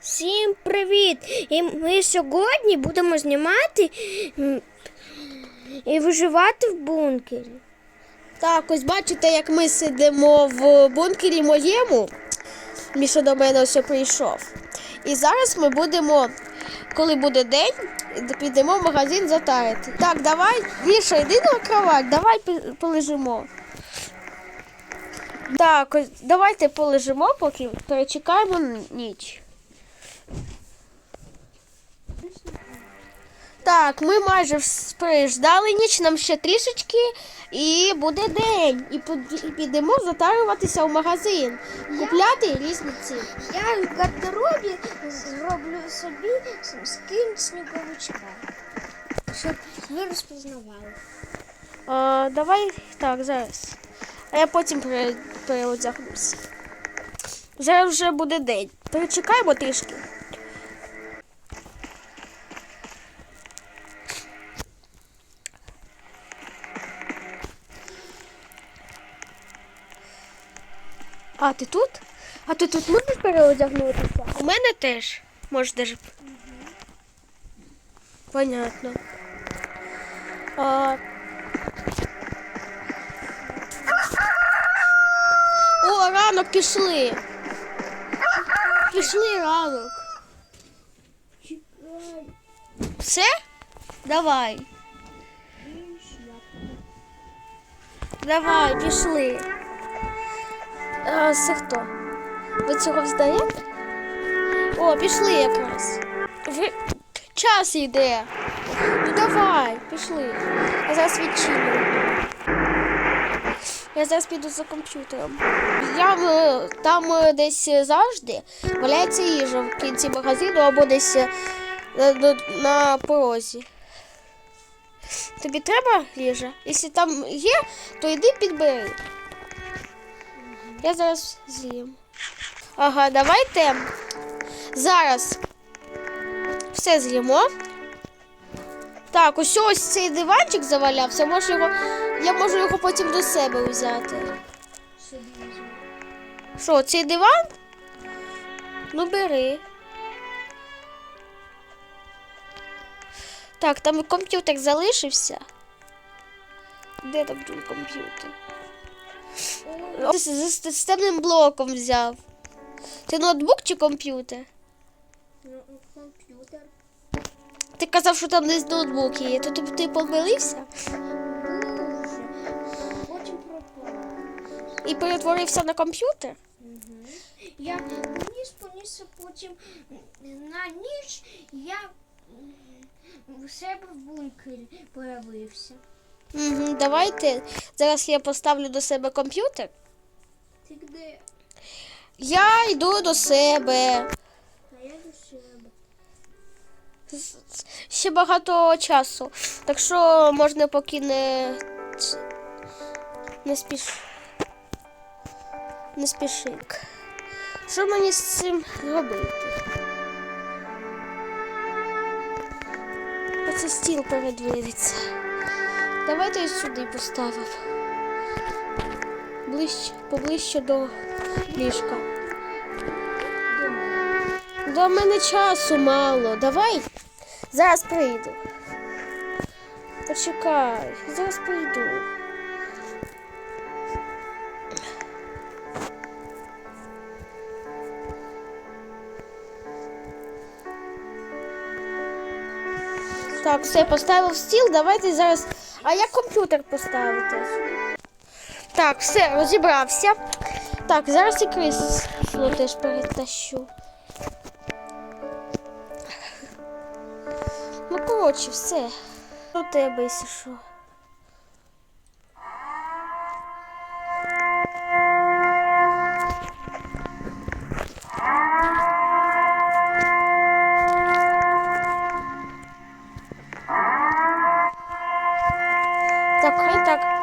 Всім привіт! І ми сьогодні будемо знімати і виживати в бункері. Так, ось бачите, як ми сидимо в бункері моєму. Міша до мене ось прийшов. І зараз ми будемо, коли буде день, підемо в магазин затарити. Так, давай, Міша, йди на кровать, давай полежимо. Так, ось давайте полежимо, поки перечекаємо ніч. Так, ми майже переждали ніч, нам ще трішечки і буде день. І підемо затарюватися в магазин, купляти різні ці. Я в гардеробі зроблю собі скін сніговичка, щоб ви розпізнавали. А, давай так, зараз. А я потім пере, переодягнуся. Зараз вже буде день. Перечекаємо трішки. А, ти тут? А ти тут можеш переодягнутися? У мене теж. Можеш даже. Понятно. А... О, ранок пішли. Пішли ранок. Все? Давай. Давай, пішли. А, це хто? Ви цього вздаєте? О, пішли якраз. Ви... Час йде. Ну давай, пішли. Я зараз відчиню. Я зараз піду за комп'ютером. Я, е, там е, десь завжди валяється їжа в кінці магазину або десь е, на, на, на порозі. Тобі треба їжа? Якщо там є, то йди підбери. Я зараз з'їм. Ага, давайте зараз все з'їмо. Так, ось ось цей диванчик завалявся. Може його, я можу його потім до себе взяти. Що, цей диван? Ну, бери. Так, там і комп'ютер залишився. Де там комп'ютер? З, з системним блоком взяв. Ти ноутбук чи комп'ютер? Ну, Комп'ютер. Ти казав, що там десь ноутбук є, то ти, ти помилився Потім пропав. і перетворився на комп'ютер? Я вниз поніс, потім на ніч я в себе в бункері появився. Угу, давайте. Зараз я поставлю до себе комп'ютер. Я йду до себе. А я до себе. З- з- Ще багато часу. Так що можна поки не. Не спіш. Не спішик. Що мені з цим робити? Оце стіл передвинеться. Давайте ось сюди поставимо. Ближче, поближче до ліжка. До мене часу мало. Давай. Зараз прийду. Почекай, зараз прийду. Так, все, поставив стіл, давайте зараз. А як комп'ютер поставити? Так, все, розібрався. Так, зараз і крісло теж перетащу. Ну, коротше, все. До тебе, якщо що.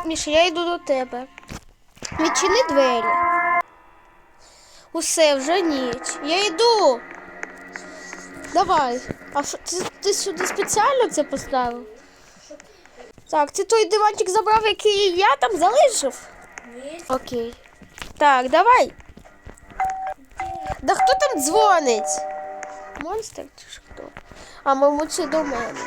Міша, я йду до тебе. Відчини двері. Усе, вже ніч. Я йду. Давай. А що ти, ти сюди спеціально це поставив? Так, ти той диванчик забрав, який я там залишив. Окей. Так, давай. Да хто там дзвонить? Монстр чи хто? А, мабуть, це до мене.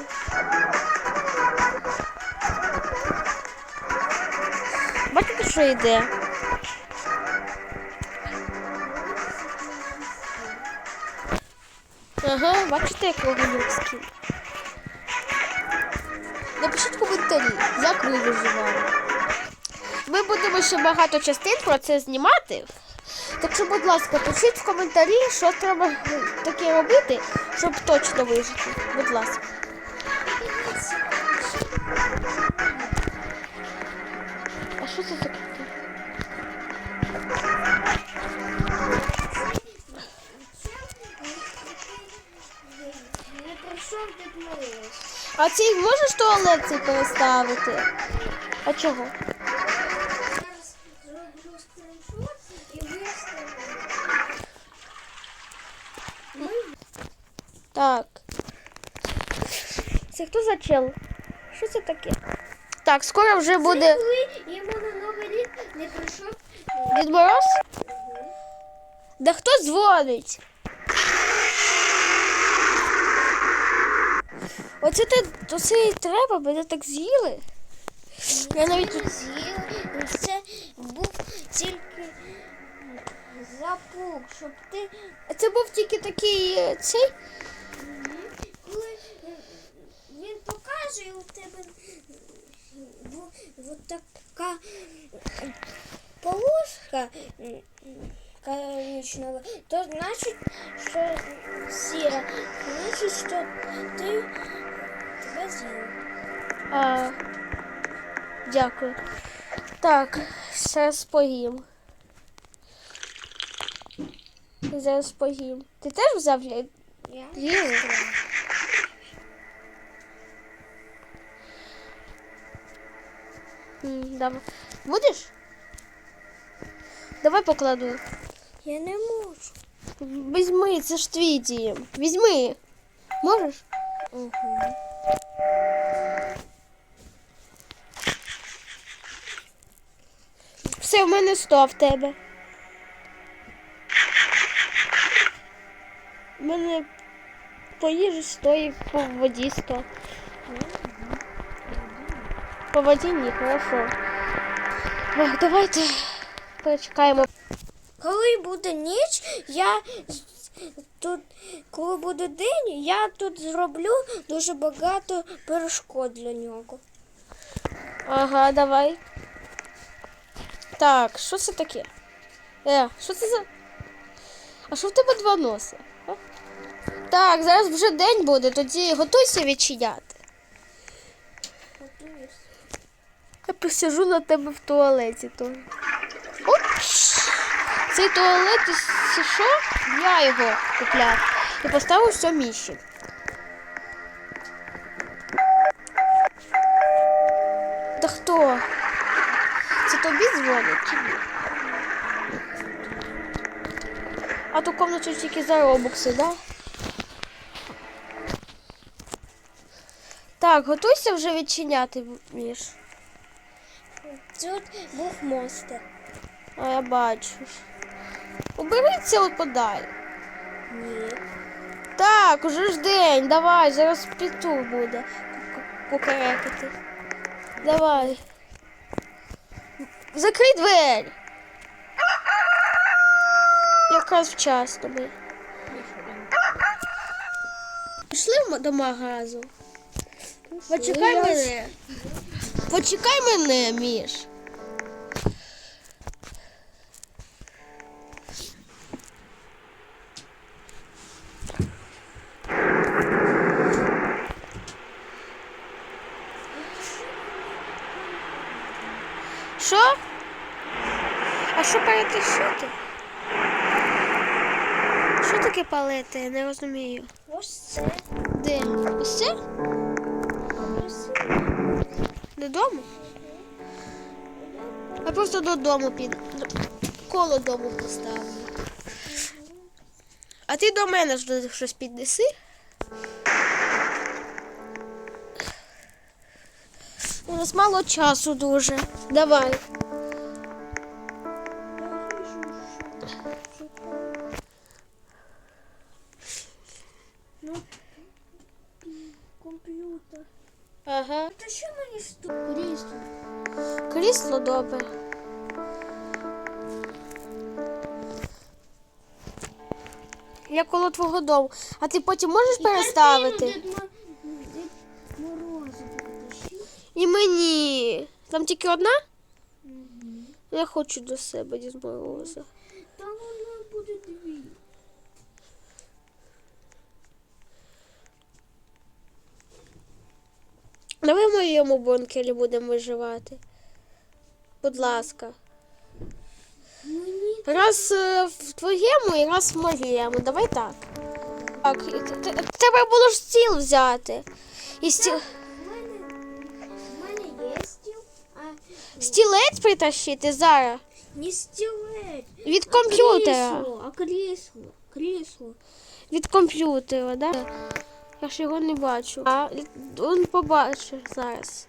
Що йде? Ага, бачите, як скін. Напишіть коментарі, як ви виживали. Ми будемо ще багато частин про це знімати. Так що, будь ласка, пишіть в коментарі, що треба е, таке робити, щоб точно вижити. Будь ласка. А що це таке? А цей можеш туалет цей переставити? А чого? Так. Це хто за чел? Що це таке? Так, скоро вже буде Коли йому на Новий рік не прийшов. Дід Мороз? Да хто дзвонить? Оце те, то це і треба, мене так з'їли. Я навіть з'їв. Це був тільки запук, щоб ти Це був тільки такий е, цей. коли е, він покаже у тебе бу- от така е, полоска м, то значить, що сіра, значить, що ти тебе з'їв. А, дякую. Так, зараз поїм. Зараз поїм. Ти теж взяв я- Я Давай. Будеш? Давай покладу. Я не можу. Візьми, це ж твій дім. Візьми. Можеш? Угу. Все, в мене 100 а в тебе. У мене по їжі 100 і по воді 100. По воді ні, хорошо. Давайте почекаємо. Коли буде ніч, я тут, коли буде день, я тут зроблю дуже багато перешкод для нього. Ага, давай. Так, що це таке? Е, що це за. А що в тебе два носи? Так, зараз вже день буде, тоді готуйся відчиняти. Я посижу на тебе в туалеті. Опс! Цей туалет, це що? Я його купляв. І поставив все міщик. Та хто? Це тобі дзвонить? А ту комнату тільки за робокси, да? Так, готуйся вже відчиняти, Міш. Тут був монстр. А я бачу. Уберіться от подалі. Ні. Так, уже ж день, давай, зараз піту буде ку- кукарекати. Давай. Закрий двері. Якраз вчасно ми. Пішли до магазу. Почекай мене. Почекай мене, Міш. Що таке палити? Я не розумію. Ось це. Де? Ось це? Додому? Я просто додому піду. Коло дому поставлю. А ти до мене ж щось піднеси. У нас мало часу дуже. Давай. Ага. Та що мені стук? Крісло. Крісло добре. Я коло твого дому. А ти потім можеш переставити? І мені. Там тільки одна? Я хочу до себе Дід Мороза. Там воно буде дві. Давай в моєму бункері будемо виживати. Будь ласка. Раз е, в твоєму і раз в моєму. Давай так. Так, треба було ж стіл взяти. І стіл... а стілець притащити зараз. не стілець. Від комп'ютера. Крісло, а крісло, крісло. Від комп'ютера, да? Я ж його не бачу. А він побачив зараз.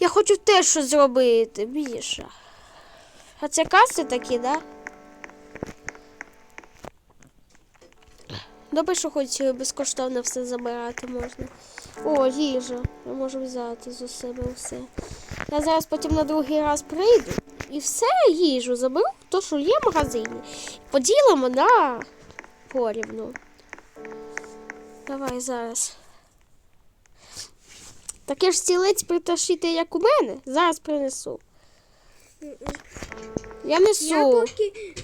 Я хочу теж щось зробити, більше. А це каси такі, да? Добре, що хоч безкоштовно все забирати можна. О, їжа. Я можу взяти з себе все. Я зараз потім на другий раз прийду і все їжу заберу, то, що є в магазині. Поділимо на порівну. Давай зараз. Таке ж стілець притащити, як у мене. Зараз принесу. Я несу. Я поки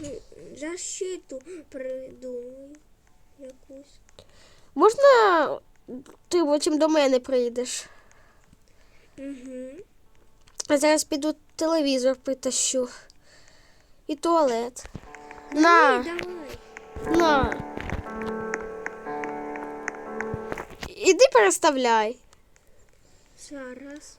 защиту придумаю якусь. Можна ти потім до мене прийдеш? Угу. А зараз піду телевізор притащу. І туалет. На, Давай. на. Іди переставляй. Зараз.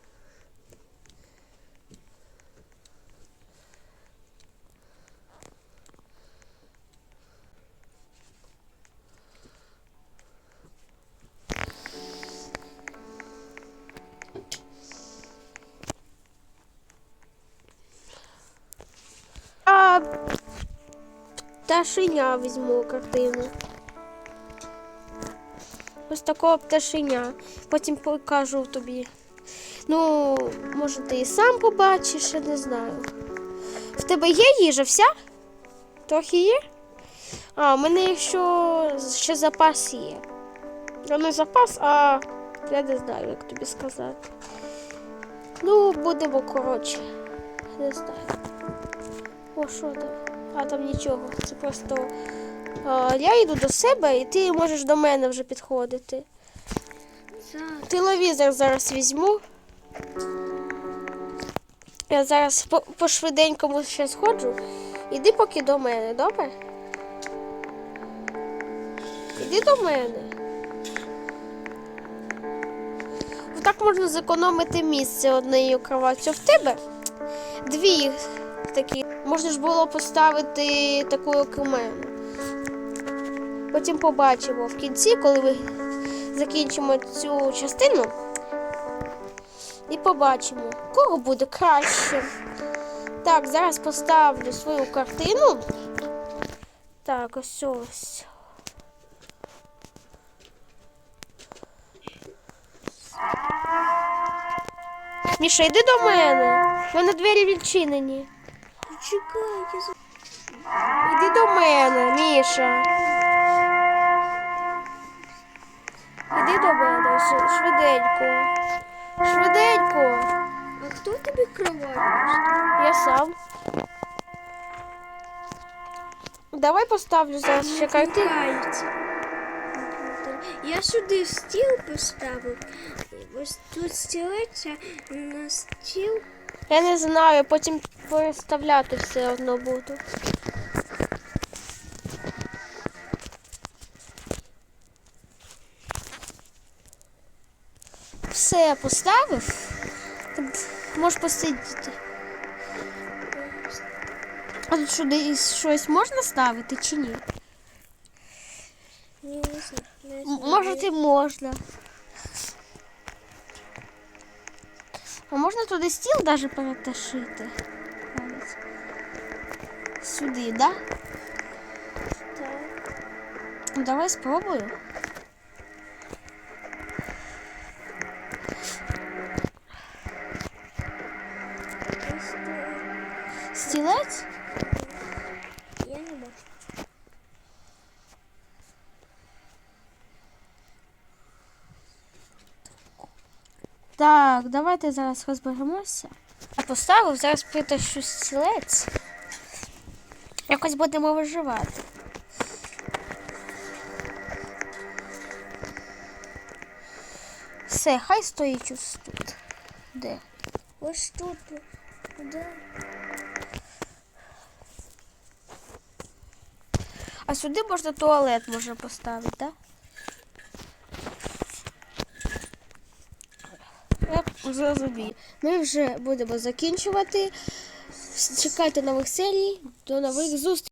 А пташеня візьму картину. Ось такого пташеня. Потім покажу тобі. Ну, може, ти і сам побачиш, я не знаю. В тебе є їжа вся? Трохи є? А, у мене якщо ще запас є. Ну, не запас, а я не знаю, як тобі сказати. Ну, будемо коротше. Не знаю. О, що там? А там нічого. Це просто. Я йду до себе, і ти можеш до мене вже підходити. Зараз. Телевізор зараз візьму. Я зараз по, по швиденькому ще сходжу. Іди поки до мене, добре? Іди до мене. Так можна зекономити місце однією кроваттю. В тебе дві такі. Можна ж було поставити таку, як у мене. Потім побачимо в кінці, коли ви закінчимо цю частину. І побачимо, кого буде краще. Так, зараз поставлю свою картину. Так, ось ось. Міша, йди до мене. У мене двері відчинені. Чекай, я. Іди до мене, Міша. Іди до мене швиденько. Швиденько. А хто тобі кровать? Я сам. Давай поставлю зараз ще картину. Я сюди стіл поставив. Ось тут стілець, а на стіл. Я не знаю, потім переставляти все одно буду. Все я поставив. Можеш посидіти. А тут сюди щось можна ставити чи ні? Не, не знаю. Може, і можна. А можна туди стіл навіть переташити? Сюди, да? Так. Давай спробую. Так, давайте зараз розберемося. Я поставив, зараз притащу стілець. Якось будемо виживати. Все, хай стоїть ось тут. Де? Ось тут. Да. А сюди можна туалет може поставити, так? Зрозумію. Ми вже будемо закінчувати. Чекайте нових серій. До нових зустрічей.